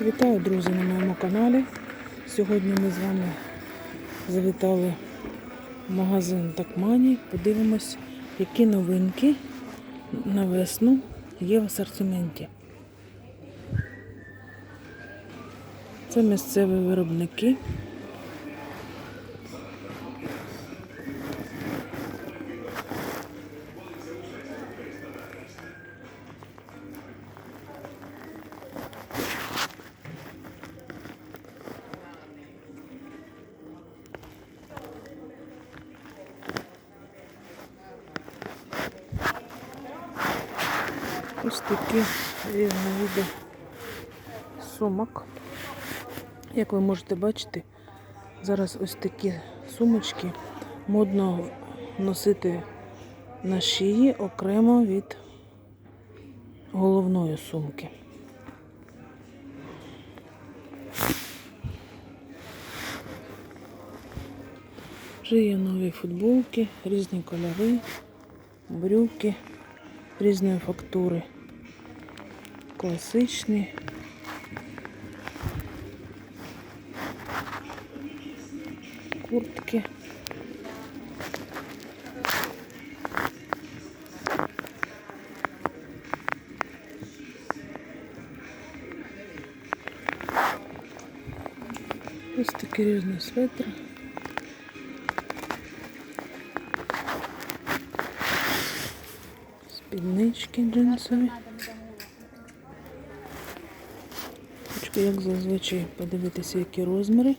Вітаю, друзі, на моєму каналі. Сьогодні ми з вами завітали в магазин Такмані. Подивимось, які новинки на весну є в асортименті. Це місцеві виробники. Такі різновиди сумок. Як ви можете бачити, зараз ось такі сумочки модно носити на шиї окремо від головної сумки. Вже є нові футболки, різні кольори, брюки різної фактури. Класичні. Куртки. Ось такі різні светри. Спіднички джинсові. Як зазвичай, подивитися, які розміри.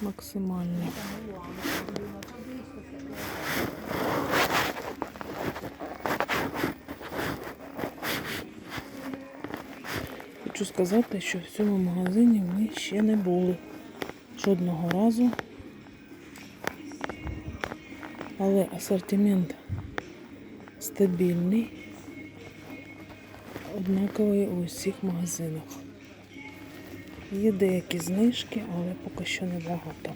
Максимальні. Хочу сказати, що в цьому магазині ми ще не були жодного разу. Але асортимент стабільний, однаковий у всіх магазинах. Є деякі знижки, але поки що небагато.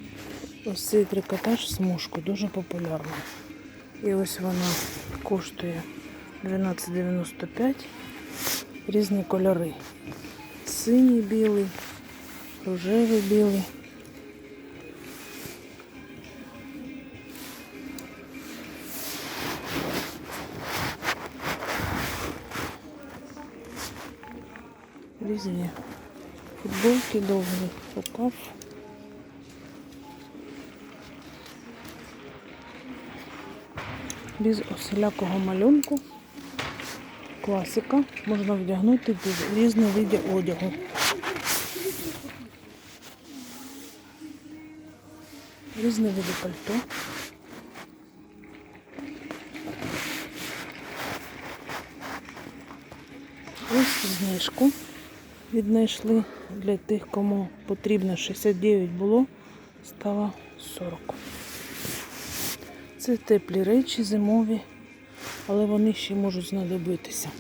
Ось цей трикотаж смужку дуже популярний. І ось вона коштує 12,95 різні кольори. Синій білий, рожевий білий. Різні футболки, довгий рукав. Без усілякого малюнку. Класика. Можна вдягнути різні види одягу. Різні види пальто. Ось знижку віднайшли для тих, кому потрібно 69 було, стало 40. Це теплі речі зимові, але вони ще можуть знадобитися.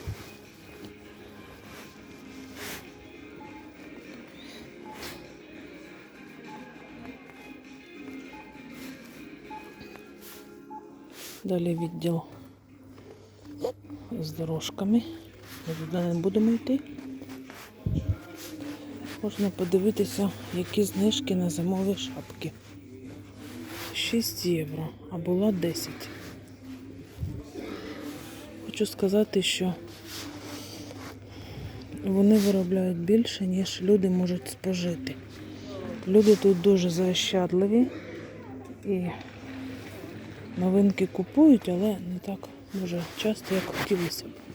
Далі відділ з дорожками. Ми туди не будемо йти. Можна подивитися, які знижки на зимові шапки. 6 євро, а була 10. Хочу сказати, що вони виробляють більше, ніж люди можуть спожити. Люди тут дуже заощадливі і новинки купують, але не так може часто, як хотілося б.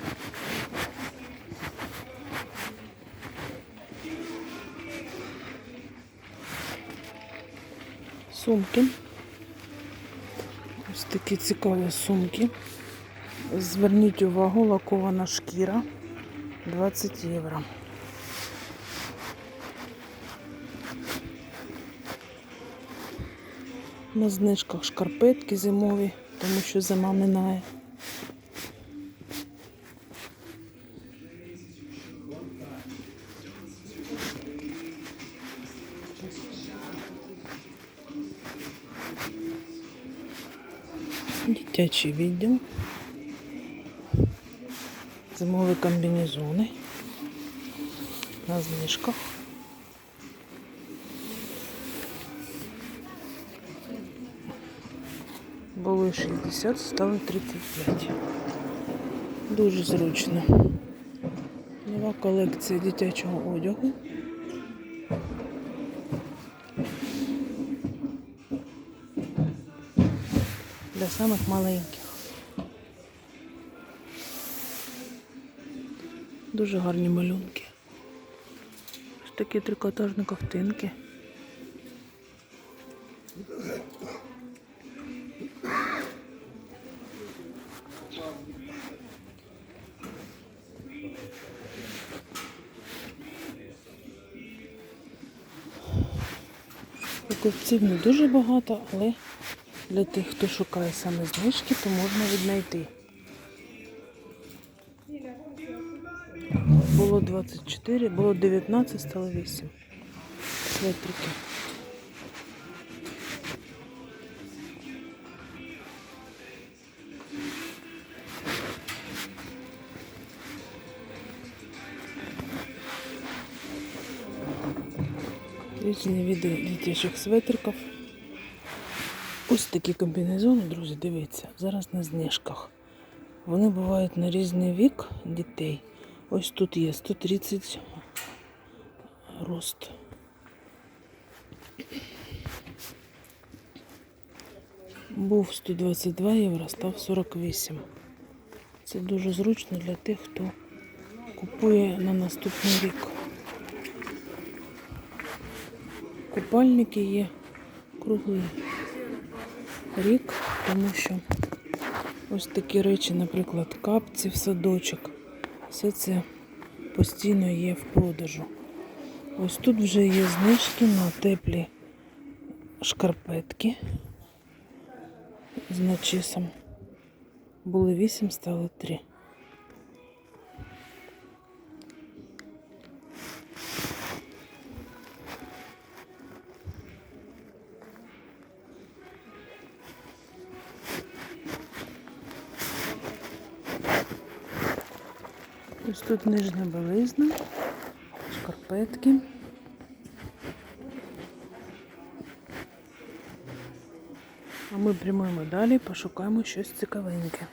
Сумки. Ось такі цікаві сумки. Зверніть увагу, лакована шкіра 20 євро. На знижках шкарпетки зимові, тому що зима минає. Дитячий відділ. Зимові комбінезони. На знижках. Були 60, стали 35. Дуже зручно. Нова колекція дитячого одягу. Для самих маленьких. Дуже гарні малюнки. Ось такі трикотажні ковтинки. Покупців не дуже багато, але для тих, хто шукає саме знижки, то можна віднайти. Було 24, було 19, стало 8. Светрики. Різні види дитячих светриків. Ось такі комбінезони, друзі, дивіться, зараз на знижках. Вони бувають на різний вік дітей. Ось тут є 130 рост. Був 122 євро, став 48. Це дуже зручно для тих, хто купує на наступний рік. Купальники є круглий рік, тому що ось такі речі, наприклад, капці в садочок, все це постійно є в продажу. Ось тут вже є знижки на теплі шкарпетки з начисом. Були 8, стали 3. Ось тут нижня білизна, шкарпетки. А ми прямуємо далі, пошукаємо щось цікавеньке.